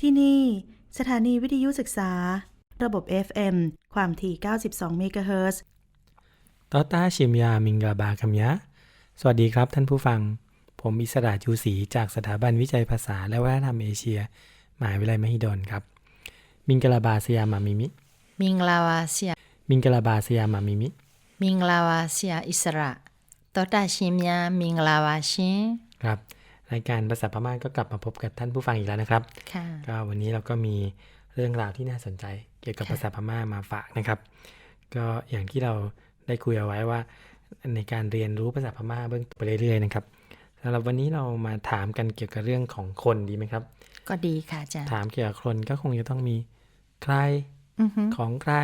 ที่นี่ สถานีวิทยุศึกษา ระบบ FM ความถี่ 92 เมกะเฮิรตซ์ตอต้าชิมยา มิงกาบาคัมยะ สวัสดีครับท่านผู้ฟัง ผมอิสระจูศรีจากสถาบันวิจัยภาษาและวัฒนธรรมเอเชียมหาวิทยาลัยมหิดลครับ มิงกาบาสยามามิมิ มิงลาวาเซีย มิงกาบาสยามามิมิ มิงลาวาเซียอิสระตอต้าชิมยา มิงลาวาชินครับ รายการภาษาพม่าก็กลับมาพบกับท่านผู้ฟังอีกแล้วนะครับค่ะก็วันนี้เราก็มีเรื่องราวที่น่าสนใจ เกี่ยวกับภาษาพม่ามาฝากนะครับ ก็อย่างที่เราได้คุยเอาไว้ว่า ในการเรียนรู้ภาษาพม่าเบื้องต้นไปเรื่อยๆนะครับสำหรับวันนี้เรามาถามกันเกี่ยวกับเรื่องของคนดีไหมครับ ก็ดีค่ะอาจารย์ถามเกี่ยวกับคนก็คงจะต้องมีใครอือฮึของใคร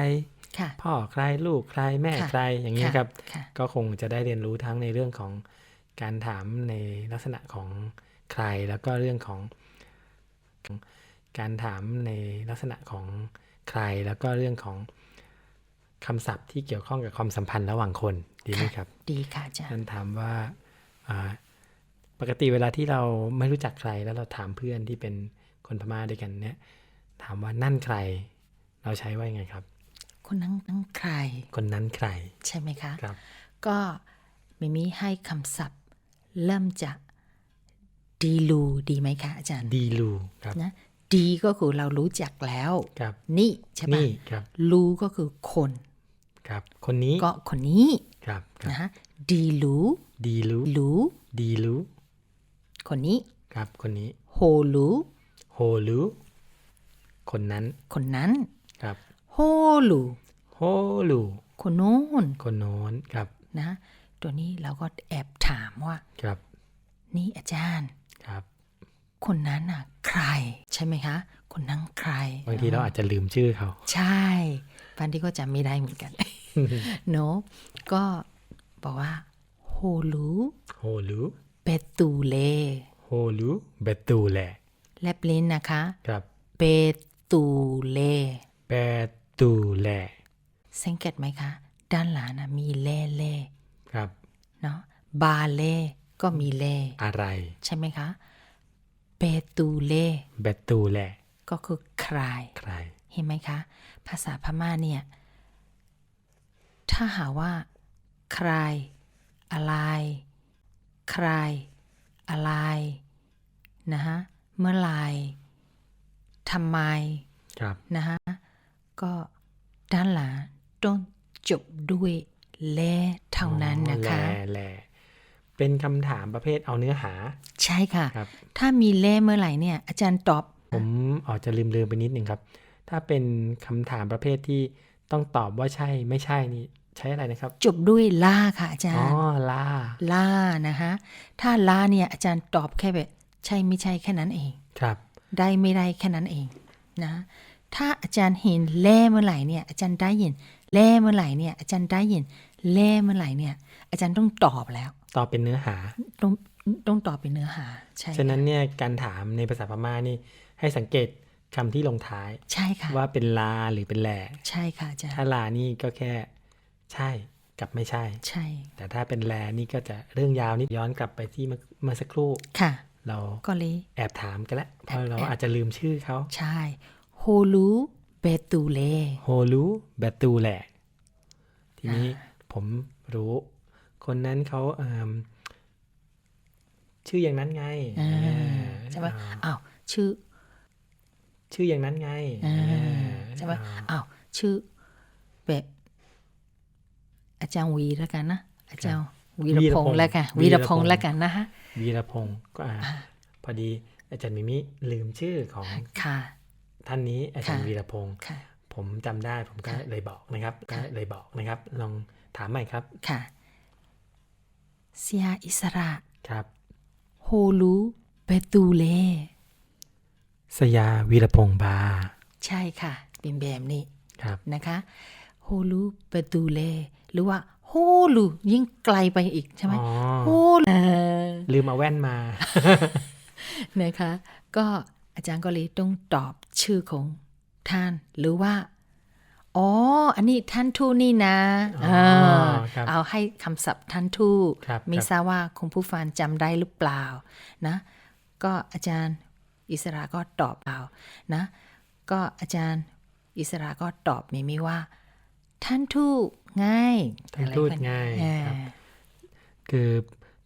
ค่ะพ่อใครลูกใครแม่ค่ะใครอย่างนี้ค่ะครับค่ะก็คงจะได้เรียนรู้ทั้งในเรื่องของ การถามในลักษณะของใครแล้วก็เรื่องของของ การถามในลักษณะของใครแล้วก็เรื่องของคำศัพท์ที่เกี่ยวข้องกับความสัมพันธ์ระหว่างคนดีไหมครับ ดีค่ะอาจารย์ท่านถามว่าอ่าปกติเวลาที่เราไม่รู้จักใครแล้วเราถามเพื่อนที่เป็นคนพม่าด้วยกันเนี่ย ถามว่านั่นใคร เราใช้ว่ายังไงครับ คนนั้นนั้นใคร คนนั้นใคร ใช่ไหมคะครับ ก็มิมิให้คำศัพท์ เริ่มจากดีลูดีไหมคะอาจารย์ดีลูครับนะดีก็คือเรารู้จักแล้วครับนี่ใช่ปะนี่ครับลูก็คือคนครับคนนี้ก็คนนี้ครับครับนะฮะดีลูดีลูลูดีลูคนนี้ครับคนนี้โฮลูโฮลูคนนั้น คนนั้นครับโฮลูโฮลูคนโน้นคนโน้นครับนะ ตัวนี้เราก็แอบถามว่า ครับ นี่อาจารย์ ครับ คนนั้นน่ะ ใครใช่ไหมคะ คนนั้นใคร บางทีเราอาจจะลืมชื่อเขา ใช่ฟันที่ก็จำไม่ได้เหมือนกันเนอะก็บอกว่าโฮลูโฮลูเปตูเลโฮลูเบตูแลแลบลิ้นนะคะ ครับเปตูเลเบตูแลสังเกตไหมคะ ด้านหลังนะมีเล่เล่ ครับ เนาะบาเล่ก็มีเล่อะไร ใช่ไหมคะเปตูเล่เบตูแลก็คือใครใคร เห็นไหมคะ ภาษาพม่าเนี่ย ถ้าหาว่า ใคร อะไร ใคร อะไร นะฮะ เมื่อไหรทำไม ครับ นะฮะ ก็ด้านหลังต้องจบด้วย เล่เท่านั้นนะคะแลแลเป็นคำถามประเภทเอาเนื้อหา ใช่ค่ะครับถ้ามีเล่เมื่อไหร่เนี่ย อาจารย์ตอบ ผมอาจจะลืมลืมๆไปนิดหนึ่งครับ ถ้าเป็นคำถามประเภทที่ต้องตอบว่าใช่ไม่ใช่นี่ใช้อะไรนะครับ จบด้วยล่าค่ะอาจารอ๋อย์ล่าล่านะคะถ้าล่าเนี่ยอาจารย์ตอบแค่แบบ ใช่ไม่ใช่แค่นั้นเองครับ ได้ไม่ได้แค่นั้นเองนะ ถ้าอาจารย์เห็นแล่เมื่อไหร่เนี่ย อาจารย์ได้ยินแล่เมื่อไหร่เนี่ยอาจารย์ได้ยิน แล่เมื่อไหร่เนี่ย อาจารย์ต้องตอบแล้ว ตอบเป็นเนื้อหา ต้องต้องตอบเป็นเนื้อหา ใช่ฉะนั้นเนี่ยการถามในภาษาพม่านี่ให้สังเกตคำที่ลงท้าย ใช่ค่ะ ว่าเป็นลาหรือเป็นแหล่ใช่ค่ะอาจารย์ถ้าลานี่ก็แค่ใช่กับไม่ใช่ ใช่ แต่ถ้าเป็นแลนี่ก็จะเรื่องยาวนิดย้อนกลับไปที่เมื่อเมื่อสักครู่ค่ะ เราก็เลยแอบถามกันแล้วเพราะเราแอบอาจจะลืมชื่อเขาใช่โฮลูเบตูเลโฮลูแบตูแหละทีนี้ ผมรู้ คนนั้นเขาเอิ่มชื่ออย่างนั้นไงอ่าเออใช่ไหมอ่าอ้าวชื่อ ชื่ออย่างนั้นไงอ่าเออใช่ไหมอ่าอ้าวชื่อแบบอาจารย์วีแล้วกันนะอาจารย์วีรพงษ์แล้วกันวีรพงษ์แล้วกันนะฮะวีรพงศ์ก็อ่าพอดีอาจารย์มิมิลืมชื่อของค่ะ ท่านนี้อาจารย์ค่ะวีรพงศ์ค่ะผมจำได้ผมก็เลยบอกนะครับ ก็เลยบอกนะครับ ลอง ถามใหม่ครับค่ะเสียอิสระครับโฮลูเบตูเล สยาวีรพงศ์บา ใช่ค่ะเป็นแบบนี้ครับนะคะโฮลูเบตูเล หรือว่าโฮลูยิ่งไกลไปอีกใช่ไหมอ๋อโฮลูลืมเอาแว่นมา นะคะ ก็อาจารย์ก็เลยต้องตอบชื่อของท่านหรือว่า อ๋อ อันนี้ท่านทูตนี่นะอ๋อเออครับเอาให้คำศัพท์ท่านทูตครับไม่ครับทราบว่าคุณผู้ฟังจำได้หรือเปล่านะ ก็อาจารย์อิสระก็ตอบเอานะ ก็อาจารย์อิสระก็ตอบมิมิว่า ท่านทูตง่ายท่านทูตง่ายเออครับคือ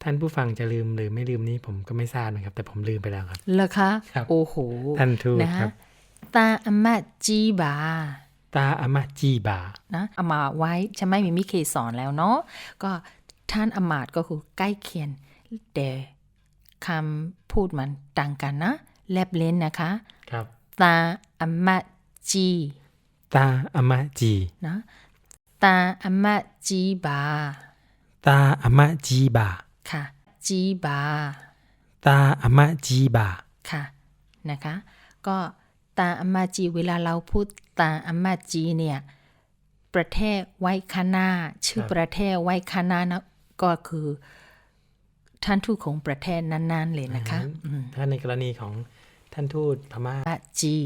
ท่านผู้ฟังจะลืมหรือไม่ลืมนี้ผมก็ไม่ทราบนะครับ แต่ผมลืมไปแล้วครับเหรอคะครับโอ้โห ท่านทูตนะครับตาอมาจีบา ตาอามาจีบานะเอามาไว้ใช่ไหมมิมิเคยสอนแล้วเนาะก็ท่านอมาตย์ก็คือใกล้เคียงแต่คำพูดมันต่างกันนะ แลบเล่นนะคะ ครับ ตาอมาจี ตาอามาจีนะ ตาอมาจีบา ตาอามาจีบา ค่ะ จีบา ตาอามาจีบา ค่ะ นะคะ ก็ ตาอามาจีเวลาเราพูดตาอามาจีเนี่ย ประเทศไว้ข้างหน้าชื่อประเทศไว้ข้างหน้านะก็คือท่านทูตของประเทศนั้นๆเลยนะคะอืมถ้าในกรณีของท่านทูตพม่าอาจี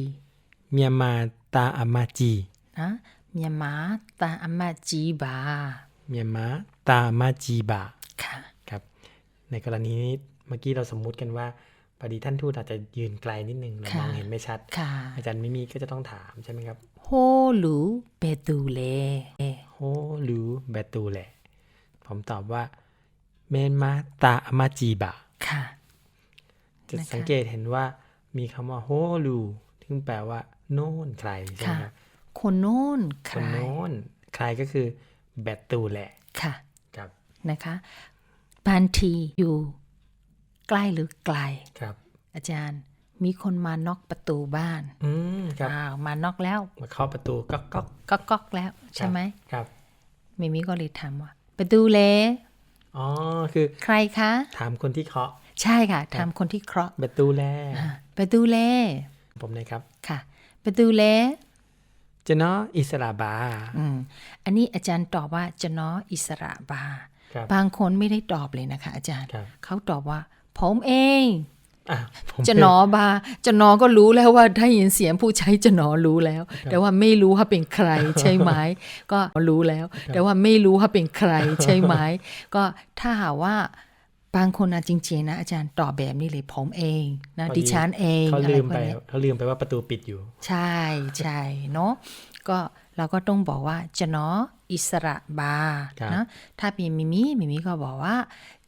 เมียนมาตาอามาจีนะเมียนมาตาอามาจีบาเมียนมาตาอามาจีบาค่ะครับ ในกรณีนี้เมื่อกี้เราสมมุติกันว่า พอดีท่านทูตอาจจะยืนไกลนิดนึงเราค่ะมองเห็นไม่ชัดค่ะอาจารย์มิมีก็จะต้องถามใช่ไหมครับโฮลูเปตูเลโฮหรือแบตูแหละผมตอบว่าเมนมาตาอามาจีบะค่ะจะนะคะสังเกตเห็นว่ามีคำว่าโฮลูซึ่งแปลว่า โน่นใครใช่ไหมค่ะครับคนโน้นใคครนโน้นใครก็คือแบตูแหละค่ะครับนะคะบางทีอยู่ ใกล้หรือไกลครับ อาจารย์มีคนมาน็อกประตูบ้าน อืมครับอ้าวมาน็อกแล้วมาเคาะประตูก๊อกก๊อกก็ก๊อกแล้วใช่ไหมครับมิมิก็เลยถามว่าประตูเลอ๋อคือ ใครคะ ถามคนที่เคาะ ใช่ค่ะ ถามคนที่เคราะห์แบตูแลอ่าประตูเลผมนะครับค่ะประตูเลจะเนาะอิสระบาอืมอันนี้อาจารย์ตอบว่าจะน้ออิสระบาครับบางคนไม่ได้ตอบเลยนะคะ อาจารย์ครับเขาตอบว่า ผมเองอะผมจะหนอบาจะหนอก็รู้แล้วว่าได้ยินเสียงผู้ใช้จะหนอรู้แล้ว แต่ว่าไม่รู้ว่าเป็นใครใช่ไหมก็รู้แล้ว แต่ว่าไม่รู้ว่าเป็นใครใช่ไหมก็ถ้าหากว่าบางคนนะจริงๆนะอาจารย์ตอบแบบนี้เลยผมเองนะดิฉันเองเขาอะไรลืมพวไปกนี้เขาลืมไปว่าประตูปิดอยู่ ใช่ใช่เนาะก็เราก็ต้องบอกว่าจะเนาะอิสระบาครับนะถ้าเป็นมิมิมิมิก็บอกว่า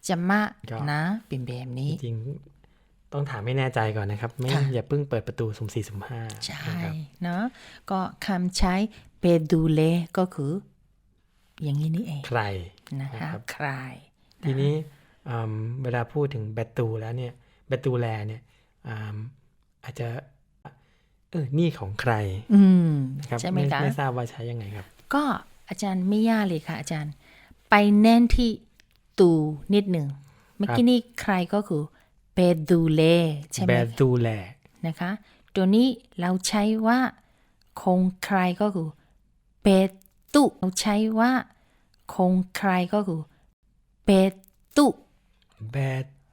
จะมะก็นะเป็นแบบนี้จริงๆต้องถามให้แน่ใจก่อนนะครับ ไม่ค่ะอย่าเพิ่งเปิดประตูสุ่มสี่สุ่มห้าใช่นะครับเนาะก็คำใช้เปดูเลก็คือ อย่างนี้นี่เองใครนะคะนะครับใคร ทีนี้อืมเวลาพูดถึงแบตูแล้วเนี่ยแบตูแลเนี่ยอืมอาจจะเออนี่ของใคร อืมนะครับใช่ไหมคะไม่ทราบว่าใช้ยังไงครับ ก็อาจารย์ไม่ยากเลยค่ะ อาจารย์ ไปแน่นที่ ตูนิดหนึ่งเมื่อกี้นี่ใครก็คือเปดูเลใช่ไหแบมตูแลนะคะ ตัวนี้เราใช้ว่า คงใครก็คือเปตุเราใช้ว่า คงใครก็คือเปตุแบ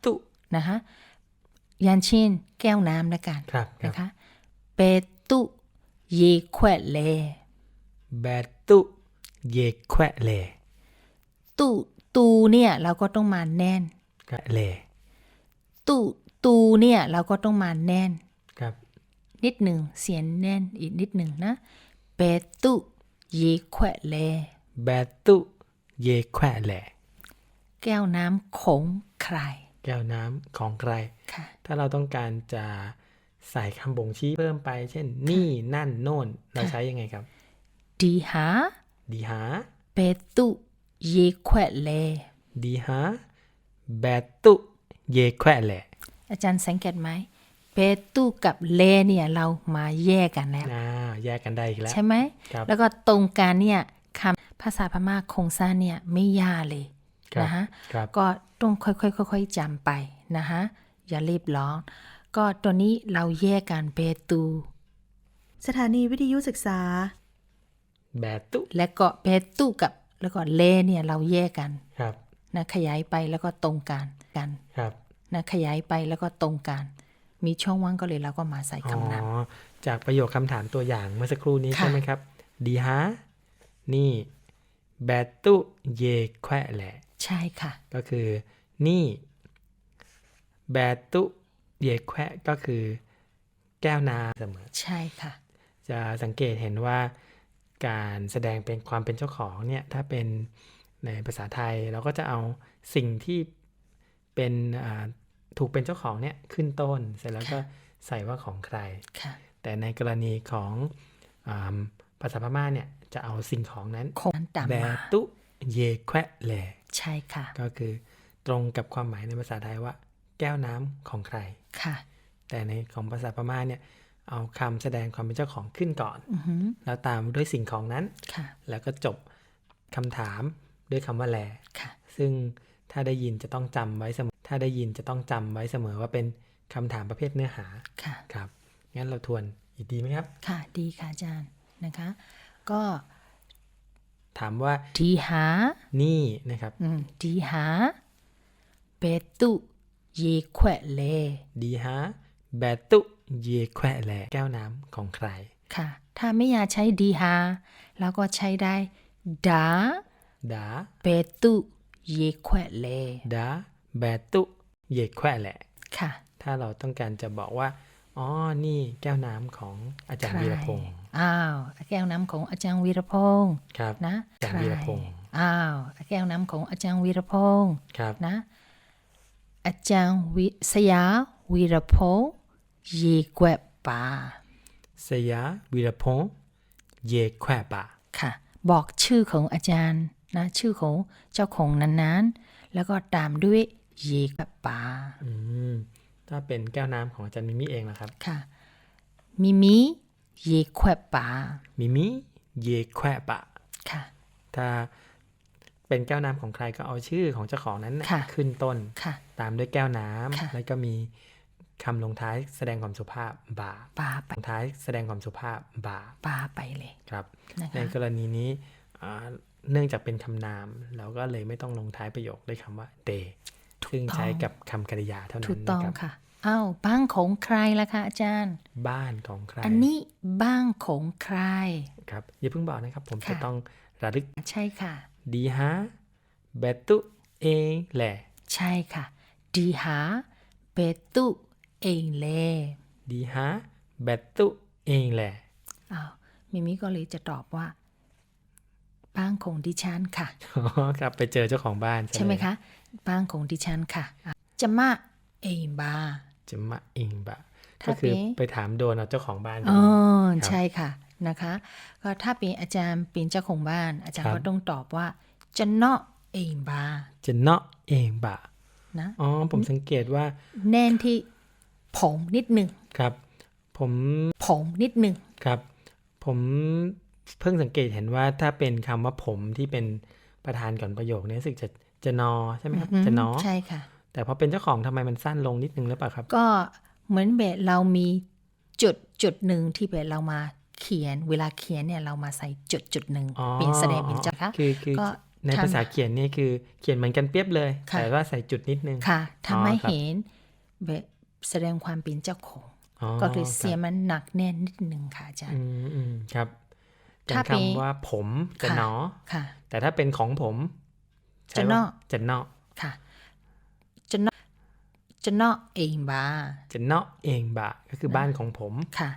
ตุนะคะยันเช่นแก้วน้ำละกันครับครับนะคะเปตุเยแควเลแบตุเยแควเลตุ ตูเนี่ยเราก็ต้องมาแน่นแควเลตุตูเนี่ยเราก็ต้องมาแน่นครับ นิดหนึ่งเสียงแน่นอีกนิดหนึ่งนะเปตุเยแควเลแบตุเยแควเลแก้วน้ำของใคร แก้วน้ำของใครค่ะถ้าเราต้องการจะใส่คำบ่งชี้เพิ่มไป เช่น นี่นั่นโน่น เราใช้ยังไงครับ ดีหา ดีหาเปตุ เยแควเลดีหาแบตุเยแควเลอาจารย์สังเกตไหมเปตุกับเลเนี่ยเรามาแยกกันแล้วอ่าแยกกันได้อีกแล้วใช่ไหมครับแล้วก็ตรงกันเนี่ยคำภาษาพม่าโครงสร้างเนี่ยไม่ยากเลยครับนะฮะครับก็ต้องค่อยๆค่อยๆจำไปนะฮะอย่ารีบร้อง ก็ตัวนี้เราแยกกันเปตู สถานีวิทยุศึกษา แบตุและก็เปตูกับ แล้วก็เลเนี่ยเราแยกกันครับนะขยายไปแล้วก็ตรงกันกันครับนะขยายไปแล้วก็ตรงกันมีช่องว่างก็เลยเราก็มาใส่อ๋อคำนำจากประโยคคำถามตัวอย่างเมื่อสักครู่นี้ค่ะใช่ไหมครับดีฮะนี่แบตุเยแควเลใช่ค่ะ ก็คือนี่แบตุเยแควก็คือ แก้วน้ำเสมอ ใช่ค่ะ จะสังเกตเห็นว่า การแสดงเป็นความเป็นเจ้าของเนี่ยถ้าเป็นในภาษาไทยเราก็จะเอาสิ่งที่เป็นอ่าถูกเป็นเจ้าของเนี่ยขึ้นต้น เสร็จแล้วก็ใส่ว่าของใครค่ะแต่ในกรณีของอาภาษาพม่าเนี่ยจะเอาสิ่งของนั้นคงนั้นตามแบมาตุเยแควแหลใช่ค่ะ ก็คือตรงกับความหมายในภาษาไทยว่า แก้วน้ำของใครค่ะ แต่ในของภาษาพม่าเนี่ย เอาคำแสดงความเป็นเจ้าของขึ้นก่อนอือหือแล้วตามด้วยสิ่งของนั้นค่ะแล้วก็จบคำถามด้วยคำว่าแลค่ะซึ่งถ้าได้ยินจะต้องจำไว้เสมอ ถ้าได้ยินจะต้องจำไว้เสมอว่าเป็นคำถามประเภทเนื้อหาค่ะครับ งั้นเราทวนอีกดีไหมครับ ค่ะ ดีค่ะอาจารย์นะคะ ก็ ถามว่าดีหา นี่นะครับอืมดีหาเปตุเยแขวะเลดีฮะแบตุ เยแควแลแก้วน้ำของใคร ค่ะ ถ้าไม่อยากใช้ดีหาแล้วก็ใช้ได้ดาดาเปตุเยแขวะเลดาแบตุเยแควแลค่ะ ถ้าเราต้องการจะบอกว่าอ๋อ นี่แก้วน้ำของอาจารย์วีรพงศ์อ้าว แก้วน้ำของอาจารย์วีรพงศ์ครับนะ อาจารย์วีรพงศ์อ้าว แก้วน้ำของอาจารย์วีรพงศ์ครับนะ อาจารย์วิสยาวีรพงศ์ เยแกวะปาสยาวีรพงศ์เยแควปะค่ะ บอกชื่อของอาจารย์นะชื่อของเจ้าของนั้นๆ แล้วก็ตามด้วยเยแกวะปาอืมถ้าเป็นแก้วน้ำของอาจารย์มิมิเองนะครับค่ะมิมิเยแควะปามิมิเยแควปะค่ะ ถ้าเป็นแก้วน้ำของใครก็เอาชื่อของเจ้าของนั้นน่ะค่ะขึ้นต้นค่ะตามด้วยแก้วน้ค่ะำแล้วก็มี คำลงท้ายแสดงความสุภาพบ่าปาไปลงท้ายแสดงความสุภาพบ่าปาไปเลยครับ นะในคะกรณีนี้อ่าเนื่องจากเป็นคำนาม เราก็เลยไม่ต้องลงท้ายประโยคด้วยคำว่า they ซึ่งใช้กับคำกริยาเท่านั้ถูนกต้องนะครับ ค่ะ อ้าวบ้านของใครล่ะคะอาจารย์ บ้านของใครอันนี้บ้านของใคร ครับอย่าเพิ่งบอกนะครับ ผมค่ะจะต้องระลึกใช่ค่ะ ดีฮะเบตุเองแหละ ใช่ค่ะดีหาเปตุ เองเลดีฮะเบตุเองแหละอ้าวมิมิก็เลยจะตอบว่า บ้านของดิฉันค่ะอ๋อครับไปเจอเจ้าของบ้านซใช่ไหมเลยคะบ้านของดิฉันค่ะอะจะมาเองบาจะมาเองบะถ้าก็คือเป็นไปถามโดนเอาเจ้าของบ้านอ๋อครับใช่ค่ะนะคะ ก็ถ้าเป็นอาจารย์เป็นเจ้าของบ้าน อาจารครัย์บก็ต้องตอบว่า จะเนาะเองบาจะเนาะเองบะนะอ๋อผมสังเกตว่าแน่นที่ ผมนิดหนึ่งครับ ผมผมนิดหนึ่งครับ ผมเพิ่งสังเกตเห็นว่าถ้าเป็นคำว่าผมที่เป็นประธานก่อนประโยคนี้รู้สึกจะจะนอใช่ไหมครับจะนอใช่ค่ะ แต่พอเป็นเจ้าของทำไมมันสั้นลงนิดนึงหรือเปล่าครับ ก็เหมือนแบบเรามีจุดจุดหนึ่งที่แบบเรามาเขียน เวลาเขียนเนี่ยเรามาใส่จุดจุดหนึ่งอ๋อเป็นแสดงเป็นเจ้าค่ะคือคือก็ในทำภาษาเขียนนี่คือเขียนเหมือนกันเปียบเลยค่ะแต่ว่าใส่จุดนิดนึงค่ะทำให้อ๋อครับเห็นแบบ แสดงความเป็นเจ้าของอ๋อก็คือเสียงรับมันหนักแน่นนิดหนึ่งค่ะอาจารอืย์มอืมครับอย่าถ้างเป็นคำว่าผมจะค่ะหนอค่ะ แต่ถ้าเป็นของผมใช้จะว่าเนาะจะเนาะค่ะจะเนาะจะเนาะเองบาจะเนาะเองบะก็คือบ้านของผมค่ะ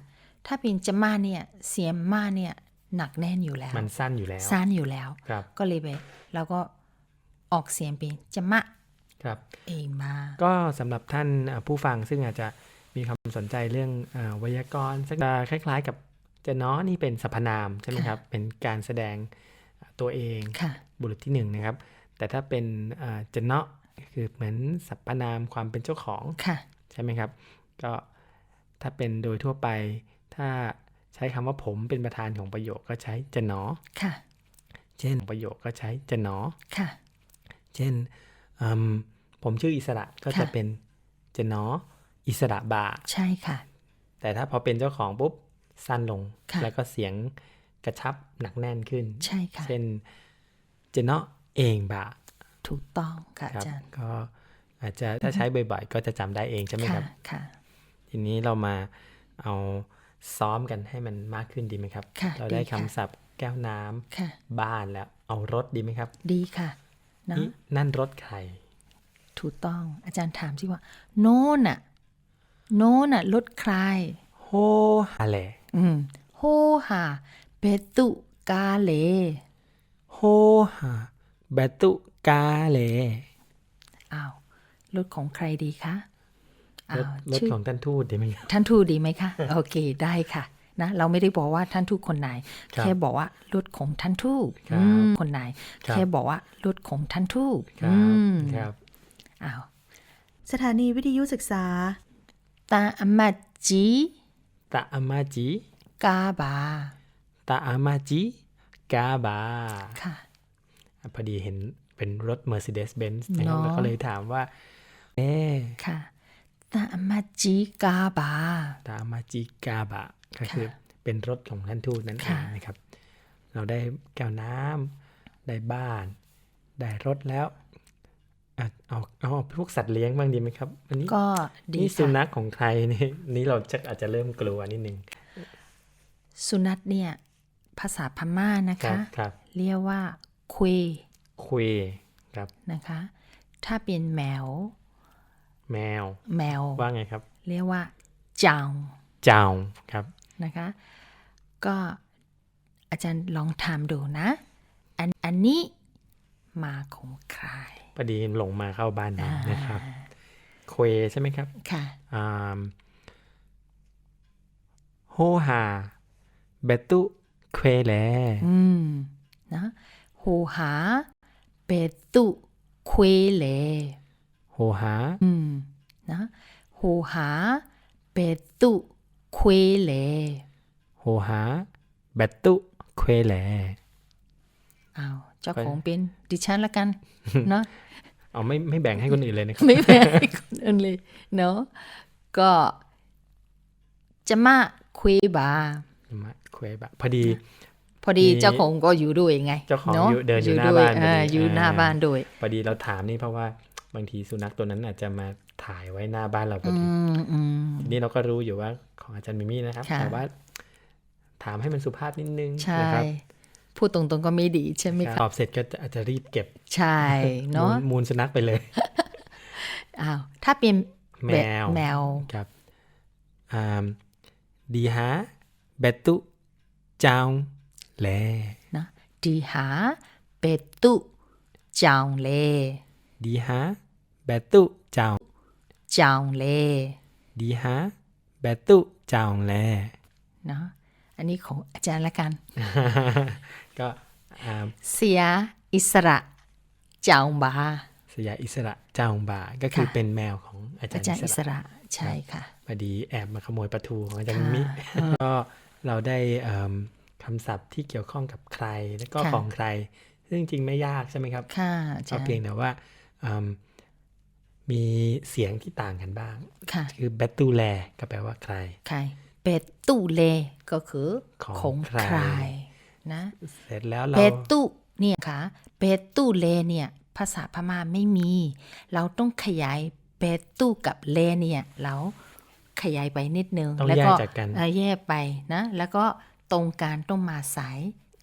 ถ้าเป็นจะมาเนี่ยเสียงมาเนี่ยหนักแน่นอยู่แล้ว มันสั้นอยู่แล้ว สั้นอยู่แล้วครับก็เลยไปเราก็ออกเสียงเป็นจะมะ ครับเองมาก็สำหรับท่านเอ่อผู้ฟังซึ่งอาจจะมีความสนใจเรื่องเอ่อไวยากรณ์สักจะคล้าย ๆ กับจะเนาะนี่เป็นสรรพนามใช่ไหมครับ เป็นการแสดงตัวเองค่ะบุรุษที่หนึ่งนะครับ แต่ถ้าเป็นเอ่อจะเนาะคือเหมือนสรรพนามความเป็นเจ้าของค่ะใช่ไหมครับ ก็ถ้าเป็นโดยทั่วไป ถ้าใช้คำว่าผมเป็นประธานของประโยคก็ใช้จะเนาะค่ะเช่นประโยคก็ใช้จะเนาะค่ะเช่นอืม ผมชื่ออิสระก็จะค่ะเป็นจะเนาะอิสระบาใช่ค่ะ แต่ถ้าพอเป็นเจ้าของปุ๊บสั้นลงค่ะแล้วก็เสียงกระชับหนักแน่นขึ้น ใช่ค่ะ เช่นจะเนาะเองบาถูกต้องค่ะครัอาจารย์ก็อาจจะถ้าใช้บ่อยๆ ก็จะจำได้เองใช่ไหมคค่ะรับค่ะ ทีนี้เรามาเอาซ้อมกันให้มันมากขึ้นดีไหมครับค่ะเราได้ดีค่ะคำศัพท์แก้วน้ำค่ะบ้านแล้ว เอารถดีไหมครับ ดีค่ะเนาะนี่นั่นรถใคร ถูกต้อง อาจารย์ถามสิว่า โน่นน่ะโน่นน่ะรถใครโหฮาเลอืมโฮหาเปตุกาเล โฮฮาเบตุกาเล อ้าว รถของใครดีคะรอ้าถวรถชื่อของท่านทูตดีไหมครับท่านทูตดีไหมคะ โอเค ได้ค่ะ นะเราไม่ได้บอกว่าท่านทูตคนไหนครับแค่บอกว่ารถของท่านทูตครับอืมคนไหนครับแค่บอกว่ารถของท่านทูตครัอืบมครับอ้าวสถานีวิทยุศึกษาตาอมาจีตาอามาจิกาบาตาอามาจิกาบาค่ะพอดีเห็นเป็นรถ Mercedes-Benz นะคเนรับอะแล้วก็เลยถามว่าเอ๊ะค่ะตาอมาจีกาบาตาอามาจิกาบะ ก็คือเป็นรถของท่านทูตนั่นเองค่ะนะครับ เราได้แก้วน้ำได้บ้าน ได้รถแล้วอะเอาเอาพวกสัตว์เลี้ยงบ้างดีไหมครับ อันนี้ก็ดีนี่สุค่ะนัขของใครนี่นี่เราจะอาจจะเริ่มกลัวนิดนึง สุนัขเนี่ย ภาษาพม่านะครัคะบครับเรียกว่าคุยคุยครับนะคะ ถ้าเป็นแมว แมว แมวว่าไงครับ เรียกว่าจางเจ้าครับ นะคะ ก็อาจารย์ลองทำดูนะ อันอันนี้มาของใครพอดีหลงมาเข้าบ้านเรานะครับเควใช่ไหมครับ ค่ะอ่าโฮฮาเบตุเควแลอืมนะโหหาเปตุเควเลโฮฮาอืมนะโหหาเปตุ เควเลโฮฮาเบตุเควแลอ้าวเจ้าของเป็นดิฉันละกัน เนาะเอาไม่ไม่แบ่งให้คนอื่นเลยนะครับ ไม่แพ้ให้คนอื่นเลย เนาะก็จะมาคุยบามาเควบะพอดี พอดีมีเจ้าของก็อยู่ด้วยไง เจ้าของนะอยู่เดินอยู่หน้าด้วบ้านพอดีเอออยู่หน้าอ่าบ้านด้วย พอดีเราถามนี่เพราะว่าบางทีสุนัขตัวนั้นอาจจะมาถ่ายไว้หน้าบ้านเราพออืดีมอืมนี่เราก็รู้อยู่ว่าของอาจารย์มิมี่นะครับค่ะแต่ว่าถามให้มันสุภาพนิดนึงใช่นะครับพูดตรงๆก็ไม่ดีใช่ไหมตคะอบเสร็จก็อาจจะรีบเก็บ ใช่เนาะมูลมูลสุนัขไปเลยอ้าวถ้าเป็นแมวแมวครับอ่าดีฮะเบตุจาง แลนะดีหาเปตุจางเลดีฮะเบตุจางจางเลดีฮะเบตุจางแลเนาะอันนี้ของอาจารย์ละกัน ก็อ่าเสียอิสระจางบาสยามอิสระจางบา ก็คือค่ะเป็นแมวของอาจาอารย์จารย์อิอิสสระระใช่ค่ะพอดีแอบมาขโมยปลาทูของอาจารย์มิค่ะมิก็เราได้เอิ่ม คำศัพท์ที่เกี่ยวข้องกับใคร และก็ค่ะของใคร ซึ่งจริงๆไม่ยากใช่ไหมครับค่ะอาจาก็รย์เพียงแต่ว่าเอิ่มมีเสียงที่ต่างกันบ้าง ค่ะ คือ b e t ตูแลก็แปลว่าใคร ใครเปตุเลก็คือของของใครใครนะ เสร็จแล้วเราเปตุเนี่ยค่ะเปตุเลเนี่ย ภาษาพม่าไม่มี เราต้องขยายเปตุกับเลเนี่ย เราขยายไปนิดนึงต้องแล้วแยกก็จากกันเอ่อแยกไปนะ แล้วก็ ตรงกลารต้องมาสาย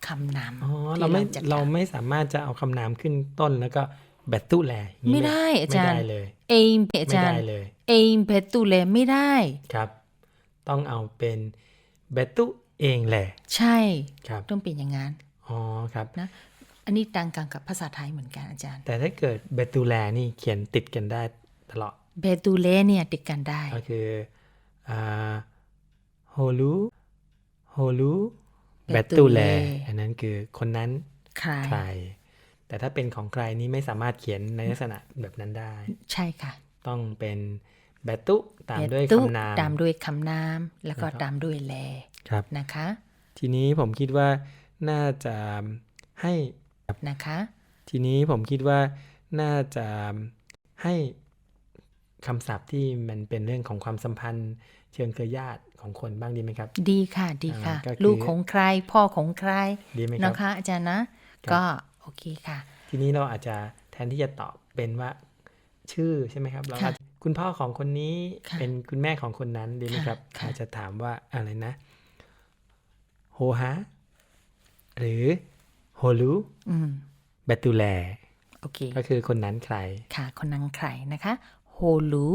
คำนำอ๋อที่เราไม่จะเราไม่สามารถจะเอาคำนามขึ้นต้นแล้วก็แบตตูแลอย่างนี้ไม่ได้อาจารย์ไม่ได้เลยเองอาไม่จารได้ย์เลยเองเปตุเลไม่ได้ครับ ต้องเอาเป็นแบตตูเองแหละใช่ครับต้องเป็นอย่างนั้นอ๋อครับนะอันนี้ต่างกันกับภาษาไทยเหมือนกันอาจารย์ แต่ถ้าเกิดแบตตูแลนี่เขียนติดกันได้ตลอดเปตุเลเนี่ยติดกันได้ ก็คืออ่าโฮลู โฮลูแบตตูแล Betule อันนั้นคือคนนั้นใครใคร แต่ถ้าเป็นของใครนี่ไม่สามารถเขียนในลักษณะแบบนั้นได้ ใช่ค่ะ ต้องเป็นแบตตุตามด้วยเปตุคำนามตามด้วยคำนามแล้วก็นะครับตามด้วยแลครับนะคะ ทีนี้ผมคิดว่าน่าจะให้นะคะ ทีนี้ผมคิดว่าน่าจะให้คำศัพท์ที่มันเป็นเรื่องของความสัมพันธ์ เชิงเครือญาติของคนบ้างดีไหมครับ ดีค่ะดีค่ะอ่าก็คือลูกของใครพ่อของใครดีไหมครันะบคะอาจารย์นะครับก็โอเคค่ะ ทีนี้เราอาจจะแทนที่จะตอบเป็นว่าชื่อใช่ไหมครับ เราค่ะอาจจะคุณพ่อของคนนี้ค่ะเป็นคุณแม่ของคนนั้นดีไหมครับค่ะอาจจะถามว่าอะไรนะ โฮฮะหรือโฮลูอืมแบตูแลโอเคก็คือคนนั้นใครค่ะ คนนังใครนะคะโฮลู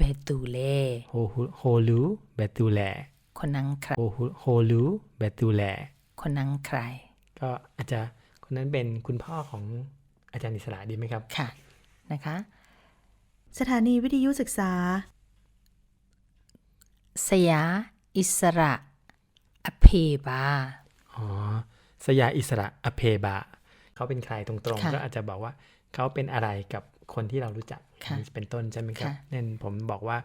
เปตูเลโฮฮูโฮลูแบตูแลคนนั้นใครโฮโฮลูเบตูแลคนนั้นใคร ก็อาจจะคนนั้นเป็นคุณพ่อของอาจารย์อิสระดีไหมครับ ค่ะ นะคะ สถานีวิทยุศึกษา สยาอิสระอเพบา อ๋อ สยาอิสระอเพบะเขาเป็นใครตรงค่ะๆก็อาจจะบอกว่าเขาเป็นอะไรกับ คนที่เรารู้จักค่ะนี่เป็นต้นใช่ไหมครับค่ะนั่นผมบอกว่า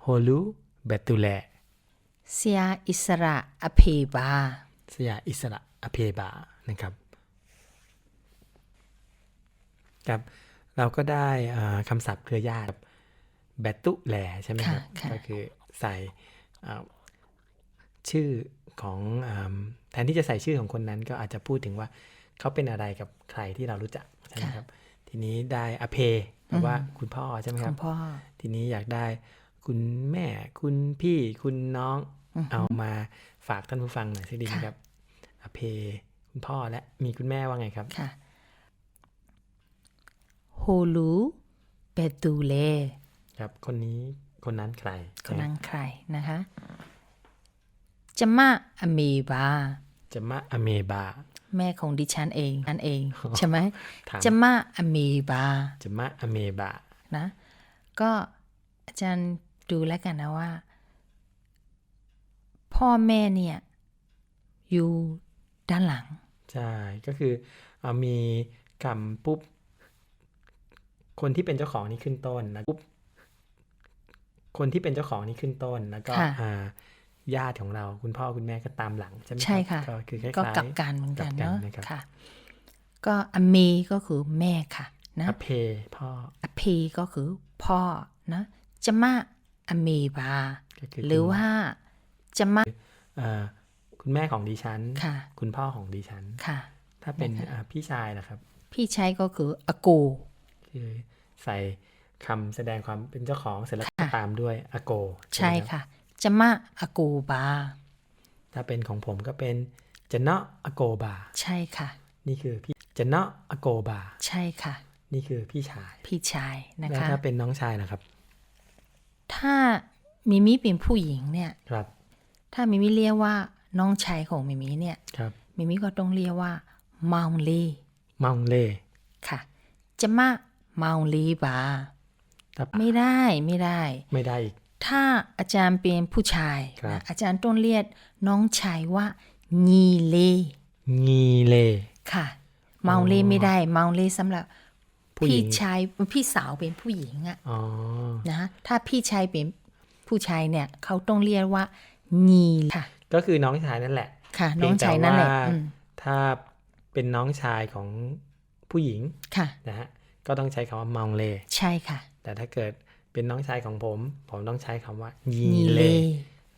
โฮลูเบตูแลสยาอิสระอเพบาสยาอิสระอเพบะนะครับครับเราก็ได้อ่าคำศัพท์เครือญาติแบตุแลใช่ไหมครับค่ะค่ะก็คือใส่อ่าชื่อของอาแทนที่จะใส่ชื่อของคนนั้นก็อาจจะพูดถึงว่าเขาเป็นอะไรกับใครที่เรารู้จักใช่ไหมครับ ทีนี้ได้อเพแปลว่าคุณพ่อใช่ไหมคคุรับณพ่อทีนี้อยากได้คุณแม่ คุณพี่คุณน้องเอามาฝากท่านผู้ฟังหน่อยสักดีไหมค่ะครับอเพคุณพ่อและมีคุณแม่ว่าไงครับค่ะโฮลูเปตูเลครับ คนนี้คนนั้นใคร คนนั้นใครนะคะจะมาอเมบาจะมาอเมบา แม่ของดิฉันเองนั่นเอง ใช่ไหมถามจะมาอเมบาจะมาอเมบานะ ก็อาจารย์ดูแล้วกันนะว่า พ่อแม่เนี่ย อยู่ด้านหลัง ใช่ ก็คือเอามีคำปุ๊บ คนที่เป็นเจ้าของนี่ขึ้นต้นแล้วปุ๊บคนที่เป็นเจ้าของนี่ขึ้นต้นแล้วก็ค่ะอ่า ญาติของเราคุณพ่อคุณแม่ก็ตามหลังใช่ไหมรับใช่ค่ะก็คือคล้ายๆก็กลับกันเหมือนกันลับเนาะนะครับค่ะ ก็อเมก็คือแม่ค่ะนะอเพพ่ออเพก็คือพ่อนะจะมาอเมบาก็คือหรือว่าจะมาเอ่อคุณแม่ของดิฉันค่ะคุณพ่อของดิฉันค่ะ ถ้าเป็นอ่าพี่ชายนะครับ พี่ชายก็คืออากูคือใส่คำแสดงความเป็นเจ้าของเสร็จแล้วก็ค่ะตามด้วยอโก ใช่ไหมรับค่ะ จะมาอากูบา ถ้าเป็นของผมก็เป็นจะเนาะอโกบา ใช่ค่ะ นี่คือพี่จะเนาะอโกบา ใช่ค่ะ นี่คือพี่ชาย พี่ชายนะแล้วคะถ้าเป็นน้องชายนะครับ ถ้ามิมิเป็นผู้หญิงเนี่ย ครับ ถ้ามิมิเรียกว่าน้องชายของมิมิเนี่ย ครับ มิมิก็ต้องเรียกว่าเมาเลมองเล่ค่ะ จะมาเมาเลบาถ้าไม่ได้ไม่ได้ ไม่ได้อีก ถ้าอาจารย์เป็นผู้ชายครับนะอาจารย์ต้องเรียกน้องชายว่างีเลงีเล่ค่ะ เมาเลไม่ได้เมาเลสำหรับผู้หญิพี่งชายพี่สาวเป็นผู้หญิงอะอ๋อนะถ้าพี่ชายเป็นผู้ชายเนี่ยเขาต้องเรียกว่างีค่ะ ก็คือน้องชายนั่นแหละ ค่ะเพีน้ยองงแต่ชายนั่นแหละว่าอืมถ้าเป็นน้องชายของผู้หญิงค่ะนะฮะก็ต้องใช้คำว่ามองเล่ใช่ค่ะ แต่ถ้าเกิด เป็นน้องชายของผม ผมต้องใช้คำว่ายีงีเลเล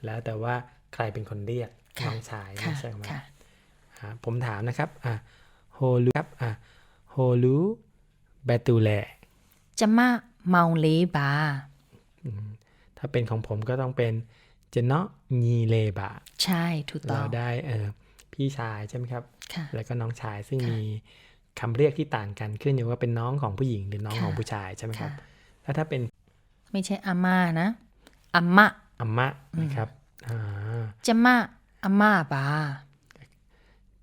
แล้วแต่ว่าใครเป็นคนเรียกค่ะน้องชายค่ะไม่ใช่คำว่าค่ะอ่าผมถามนะครับอะโฮลูครับอะโฮลูเบตูแลจะมาเมาเลบาถ้าเป็นของผมก็ต้องเป็นเจเนาะยีเลบะใช่ถูกต้เราองได้เออพี่ชายใช่ไหมครับค่ะแล้วก็น้องชายซึ่งค่ะมีคำเรียกที่ต่างกันขึ้นอยู่ว่าเป็นน้องของผู้หญิงหรือน้องค่ะของผู้ชายใช่ไหมครับค่ะถ้าถ้าเป็น ไม่ใช่อาม่านะอาม่าอัมมะนะครับอ่าจะมาอาม่าบา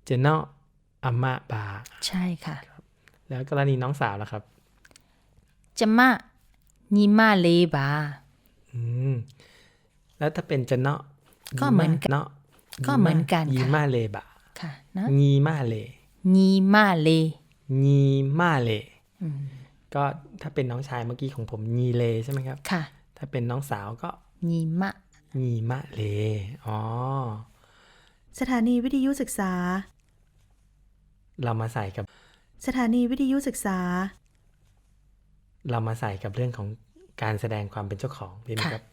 เจเนาะอัมมะบาใช่ค่ะ แล้วกรณีน้องสาวล่ะครับจะมานีมาเลบาอืมแล้วถ้าเป็นเจเนาะก็เหมือนกันเนาะก็เหมือนกันยีค่ะมาเลบะค่ะนะยีมาเลนีมาเลยีมาเลอืม ก็ถ้าเป็นน้องชายเมื่อกี้ของผมยีเลใช่ไหมครับ ค่ะ ถ้าเป็นน้องสาวก็นีมะยีมาเล อ๋อ สถานีวิทยุศึกษา เรามาใส่กับ สถานีวิทยุศึกษา เรามาใส่กับเรื่องของการแสดงความเป็นเจ้าของดีไหมค่ะครับ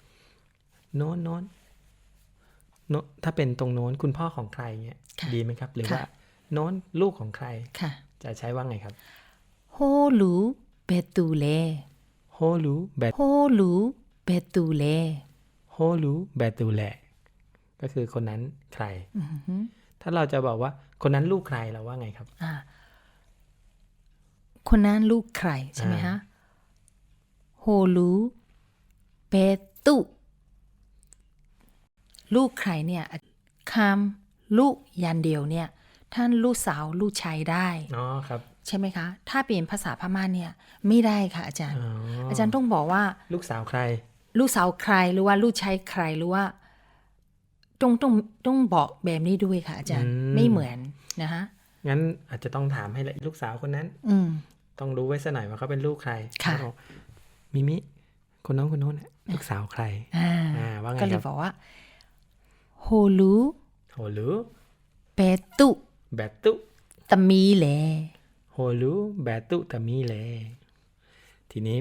โน้นโน้นโน้นถ้าเป็นตรงโน้นคุณพ่อของใครเงี้ยค่ะดีไหมครับ หรือค่ะว่า โน้นลูกของใครค่ะจะใช้ว่าไงครับโฮลูเบตูเลโฮลูแบโฮลูเบตูเลโฮลูแบตูแลก็คือคนนั้นใครอือหือถ้าเราจะบอกว่าคนนั้นลูกใครเราว่าไงครับอ่าคนนั้นลูกใครใช่ไหมอ่าฮะ โฮลูเบตุ ลูกใครเนี่ยคำลูกยันเดียวเนี่ย ท่านลูกสาวลูกชายได้ อ๋อครับ ใช่ไหมคะ ถ้าเปลี่ยนภาษาพม่าเนี่ยไม่ได้ค่ะอาจารย์อ๋อออาจารย์ต้องบอกว่า ลูกสาวใคร ลูกสาวใครหรือว่าลูกชายใครหรือว่าต้องต้องต้องบอกแบบนี้ด้วยค่ะอาจารย์อืมไม่เหมือนนะคะงั้นอาจจะต้องถามให้ละลูกสาวคนนั้น อืมต้องรู้ไว้ซะหน่อยว่าเขาเป็นลูกใครค่ะเขาบอกมิมิคนน้องคนโน้นน่ะลูกสาวใครอ่าอ่าว่าไงก็เลครัยบบอกว่าโฮลูโหลูเปตุแบตตุตะมีแหลโฮ ลูแบตตุตะมีเลทีนี้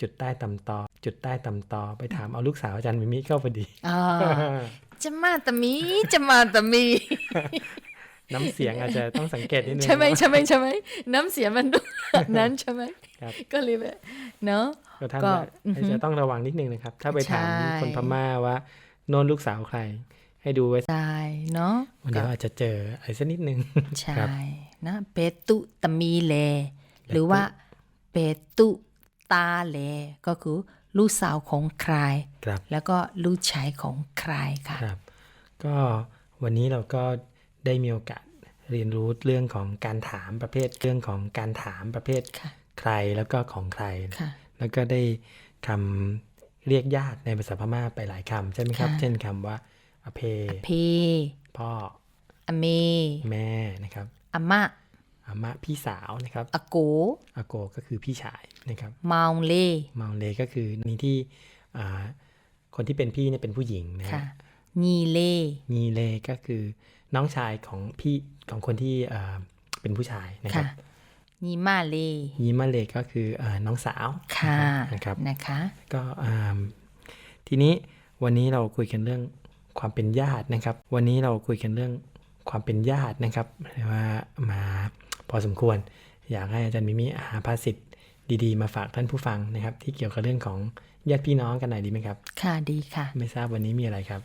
จุดใต้ตำตอจุดใต้ตำตอไปถามเอาลูกสาวอาจารย์มิมิเข้าพอดีอ่าจะมาตะมีจะมาตะมี น้ำเสียงอาจจะต้องสังเกตนิดนึงใช่ไหมใช่ไหมใช่ไหมน้ำเสียงมันดูนั้นใช่ไหมครับก็เลยแบบเนาะก็ท่านก็ว่าอือฮึอาจจะต้องระวังนิดนึงนะครับ ถ้าไปถามใช่คนพม่าว่าโน่นลูกสาวใคร ให้ดูไว้ใช่เนาะวันนี้อาจจะเจออะไรสักนิดนึงใช่ครับ นะเปตุตะมีแลหรือว่าเปตุตาแลก็คือลูกสาวของใครครับ แล้วก็ลูกชายของใครค่ะครับ ก็วันนี้เราก็ได้มีโอกาสเรียนรู้เรื่องของการถามประเภทเรื่องของการถามประเภทค่ะใครแล้วก็ของใครค่ะแล้วก็ได้คำเรียกญาติในภาษาพม่าไปหลายคำใช่ไหมครับค่ะเช่นคำว่าอเพเพพ่ออเมแม่นะครับ อามะอามะพี่สาวนะครับอาโกอาโกก็คือพี่ชายนะครับมาวเลเมาเลก็คือนี่ที่อ่าคนที่เป็นพี่เนี่ยเป็นผู้หญิงนะค่ะฮะนีเลนีเลก็คือน้องชายของพี่ของคนที่อ่าเป็นผู้ชายนะครัค่ะบนีมาเลยีมาเลก็คืออาน้องสาวค่ะนะครับนะคะก็อ่าทีนี้วันนี้เราคุยกันเรื่องความเป็นญาตินะครับ วันนี้เราคุยกันเรื่อง ความเป็นญาตินะครับว่ามาพอสมควร อยากให้อาจารย์มิมิหาภาษิตดีๆ มาฝากท่านผู้ฟังนะครับ ที่เกี่ยวกับเรื่องของญาติพี่น้องกันหน่อยดีไหมครับ ค่ะดีค่ะ ไม่ทราบวันนี้มีอะไรครับ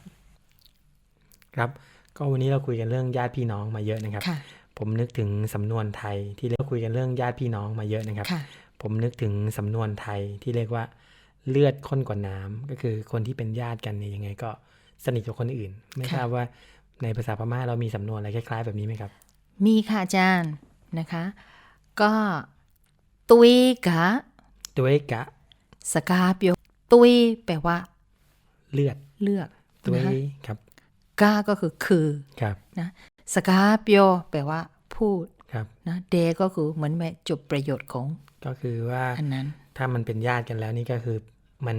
ครับ ก็วันนี้เราคุยกันเรื่องญาติพี่น้องมาเยอะนะครับค่ะผมนึกถึงสำนวนไทยที่เรียกคุยกันเรื่องญาติพี่น้องมาเยอะนะครับค่ะผมนึกถึงสำนวนไทยที่เรียกว่าเลือดข้นกว่าน้ำก็คือคนที่เป็นญาติกันเนี่ยยังไงก็สนิทกับคนอื่น ไม่ค่ะทราบว่า ในภาษาพม่าเรามีสำนวนอะไรคล้าย ๆ แบบนี้ไหมครับ มีค่ะอาจารย์นะคะ ก็ตุยกะด้วยกะสกาเปียวตุยแปลว่า เลือดเลือกด้วยนะคะครับกาก็คือคือครับนะสกาเปียวแปลว่า พูดครับนะเดก็คือเหมือนแม่จบประโยชน์ของ ก็คือว่าอันนั้น ถ้ามันเป็นญาติกันแล้วนี่ก็คือมัน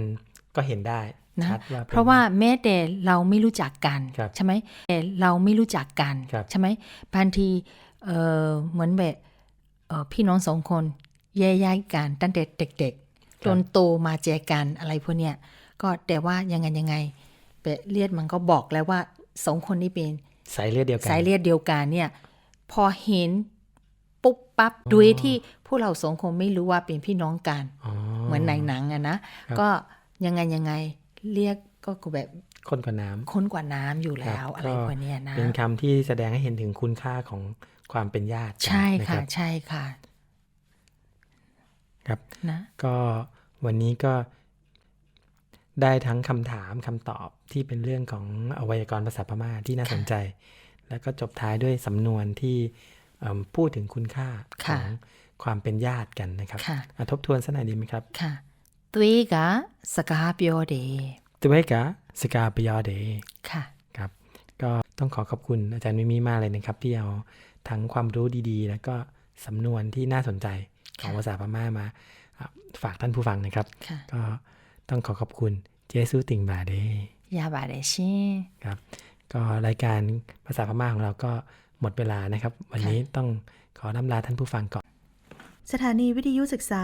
ก็เห็นได้ นะชัดว่าป็นเพราะว่าแม้แต่เราไม่รู้จักกันครับใช่ไหมแต่เราไม่รู้จักกันครับใช่ไหมบางทีเออเหมือนแบบเอ่อพี่น้องสองคนแยกย้ายกันตั้งแต่เด็กๆจนโตมาเจอกันอะไรพวกเนี้ยก็แต่ว่ายังไงยังไงเปะเลียดมันก็บอกแล้วว่าสองคนนี้เป็นสายเลือดเดียวกันสายเลือดเดียวกันเนี่ยพอเห็นปุ๊บปั๊บโดยที่พวกเราสองคนไม่รู้ว่าเป็นพี่น้องกันอ๋อเหมือนในหนังอะนะครับก็ยังไงยังไง เรียกก็คือแบบข้นกว่าน้ำค้นกว่าน้ำอยู่แล้วครับอะไรก็พวกเนี้ยนะเป็นคำที่แสดงให้เห็นถึงคุณค่าของความเป็นญาติกันใช่นค่ะรับใช่ค่ะ ครับนะก็วันนี้ก็ได้ทั้งคำถามคำตอบที่เป็นเรื่องของอไวยากรณ์ภาษาพม่าที่น่าสนใจ แล้วก็จบท้ายด้วยสำนวนที่เอิ่มพูดถึงคุณค่าของความเป็นญาติกันนะครับค่ะอะทบทวนสักหน่อยดีไหมครับค่ะ ตุยกะสกาเปียวเดตัวเอกะสกาปยอเดค่ะครับ ก็ต้องขอขอบคุณอาจารย์มิมีมากเลยนะครับ ที่เอาทั้งความรู้ดีๆ แล้วก็สำนวนที่น่าสนใจของค่ะภาษาพม่ามาอะฝากท่านผู้ฟังนะครับค่ะก็ต้องขอขอบคุณเจสุติงบาเดยาบาเดชิครับ ก็รายการภาษาพม่าของเราก็หมดเวลานะครับ วันนี้ต้องขอลำลาท่านผู้ฟังก่อน สถานีวิทยุศึกษา